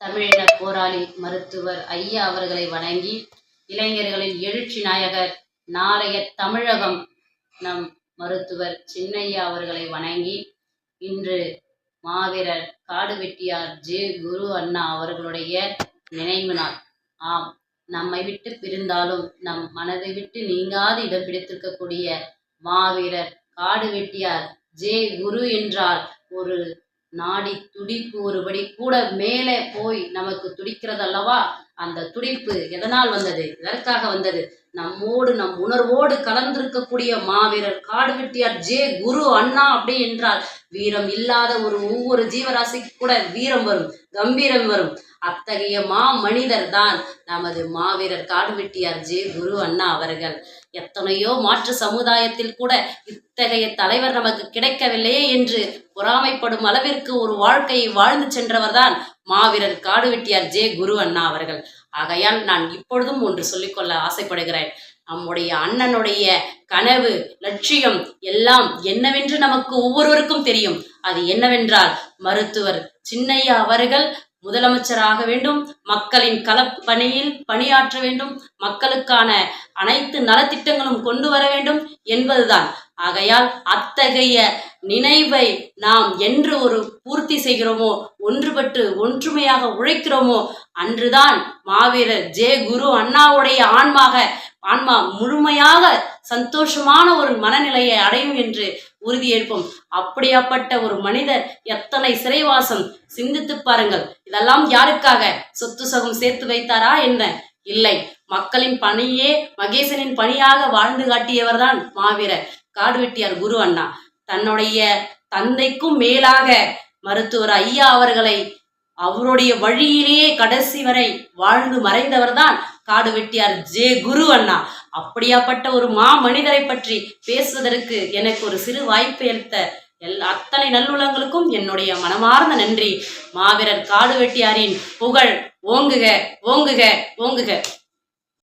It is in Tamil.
தமிழின போராளி மருத்துவர் ஐயா அவர்களை வணங்கி இளைஞர்களின் எழுச்சி நாயகர் நாளைய தமிழகம் நம் மருத்துவர் சின்னையா அவர்களை வணங்கி இன்று மாவீரர் காடுவெட்டியார் ஜே. குரு அண்ணா அவர்களுடைய நினைவு நாள். ஆம் நம்மை விட்டு பிரிந்தாலும் நம் மனதை விட்டு நீங்காது இடம் பிடித்திருக்கக்கூடிய மாவீரர் காடுவெட்டியார் ஜே. குரு என்றால் ஒரு நாடி துடிப்பு ஒருபடி கூட மேலே போய் நமக்கு துடிக்கிறது அல்லவா அந்த துடிப்பு எதனால் வந்தது? எதற்காக வந்தது? நம்மோடு நம் உணர்வோடு கலந்திருக்கக்கூடிய மாவீரர் காடுவெட்டியார் ஜே குரு அண்ணா அப்படி என்றால் வீரம் இல்லாத ஒரு ஒவ்வொரு ஜீவராசிக்கு கூட வீரம் வரும் கம்பீரம் வரும். அத்தகைய மா மனிதர் தான் நமது மாவீரர் காடுவெட்டியார் ஜே குரு அண்ணா அவர்கள். எத்தனையோ மாற்று சமுதாயத்தில் கூட இத்தகைய தலைவர் நமக்கு கிடைக்கவில்லையே என்று பொறாமைப்படும் அளவிற்கு ஒரு வாழ்க்கையை வாழ்ந்து சென்றவர்தான் மாவீரர் காடுவெட்டியார் ஜே குரு அண்ணா அவர்கள். ஆகையால் நான் இப்பொழுதும் ஒன்று சொல்லிக்கொள்ள ஆசைப்படுகிறேன். நம்முடைய அண்ணனுடைய கனவு லட்சியம் எல்லாம் என்னவென்று நமக்கு ஒவ்வொருவருக்கும் தெரியும். அது என்னவென்றால் மருத்துவர் சின்னையா அவர்கள் முதலமைச்சராக வேண்டும் மக்களின் களப்பணியில் பணியாற்ற வேண்டும் மக்களுக்கான அனைத்து நலத்திட்டங்களும் கொண்டு வர வேண்டும் என்பதுதான். ஆகையால் அத்தகைய நினைவை நாம் என்று ஒரு பூர்த்தி செய்கிறோமோ ஒன்றுபட்டு ஒற்றுமையாக உழைக்கிறோமோ அன்றுதான் மாவீரர் ஜே குரு அண்ணாவுடைய ஆன்மாக ஆன்மா முழுமையாக சந்தோஷமான ஒரு மனநிலையை அடையும் என்று உறுதியேற்போம் அப்படியாப்பட்ட ஒரு மனிதர் எத்தனை சிறைவாசம் சிந்தித்து பாருங்கள். இதெல்லாம் யாருக்காக? சொத்து சகம் சேர்த்து வைத்தாரா என்ன? இல்லை. மக்களின் பணியே மகேசனின் பணியாக வாழ்ந்து காட்டியவர்தான் மாவீரர். காடுவெட்டியார் குரு அண்ணா. தன்னுடைய தந்தைக்கும் மேலாக மருத்துவர் ஐயா அவர்களை அவருடைய வழியிலேயே கடைசி வரை வாழ்ந்து மறைந்தவர்தான் காடு வெட்டியார் ஜே குரு அண்ணா. அப்படியாப்பட்ட ஒரு மா மனிதரை பற்றி பேசுவதற்கு எனக்கு ஒரு சிறு வாய்ப்பு அளித்த எல் அத்தனை நல்லுள்ளங்களுக்கும் என்னுடைய மனமார்ந்த நன்றி. மாவீரர் காடு வெட்டியாரின் புகழ் ஓங்குக ஓங்குக ஓங்குக.